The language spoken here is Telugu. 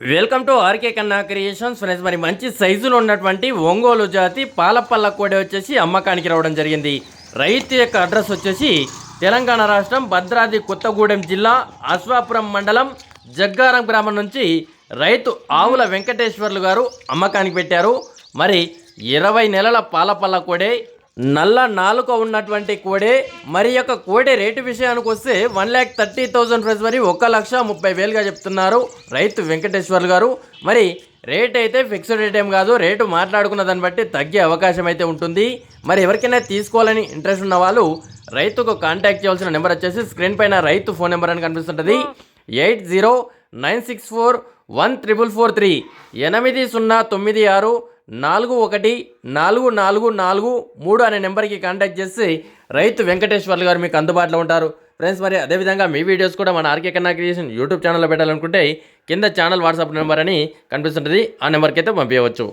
Welcome to RK Kanna creations friends మరి మంచి సైజులో ఉన్నటువంటి ఒంగోలు జాతి పాలపల్ల కోడి వచ్చేసి అమ్మకానికి రావడం జరిగింది. రైతు యొక్క అడ్రస్ వచ్చేసి తెలంగాణ రాష్ట్రం భద్రాద్రి కొత్తగూడెం జిల్లా అశ్వాపురం మండలం జగ్గారం గ్రామం నుంచి రైతు ఆవుల వెంకటేశ్వర్లు గారు అమ్మకానికి పెట్టారు. మరి ఇరవై నెలల పాలపల్ల కోడే నల్ల నాలుక ఉన్నటువంటి కోడే మరి యొక్క కోడే రేటు విషయానికి వస్తే one lakh thirty thousand price మరి ఒక లక్ష ముప్పై వేలుగా చెప్తున్నారు రైతు వెంకటేశ్వర్ గారు. మరి రేట్ అయితే ఫిక్స్డ్ రేట్ ఏం కాదు రేటు మాట్లాడుకున్న దాన్ని బట్టి తగ్గే అవకాశం అయితే ఉంటుంది. మరి ఎవరికైనా తీసుకోవాలని ఇంట్రెస్ట్ ఉన్న వాళ్ళు రైతుకు కాంటాక్ట్ చేయాల్సిన నెంబర్ వచ్చేసి స్క్రీన్ పైన రైతు ఫోన్ నెంబర్ అని కనిపిస్తుంటుంది. Eight zero nine six four one triple four three ఎనిమిది సున్నా తొమ్మిది ఆరు నాలుగు ఒకటి నాలుగు నాలుగు నాలుగు మూడు అనే నెంబర్కి కాంటాక్ట్ చేసి రైతు వెంకటేశ్వర్లు గారు మీకు అందుబాటులో ఉంటారు. ఫ్రెండ్స్ మరి అదేవిధంగా మీ వీడియోస్ కూడా మన ఆర్కే కన్నా క్రియేషన్ యూట్యూబ్ ఛానల్లో పెట్టాలనుకుంటే కింద ఛానల్ వాట్సాప్ నెంబర్ అని కనిపిస్తుంటుంది. ఆ నెంబర్కి అయితే పంపించవచ్చు.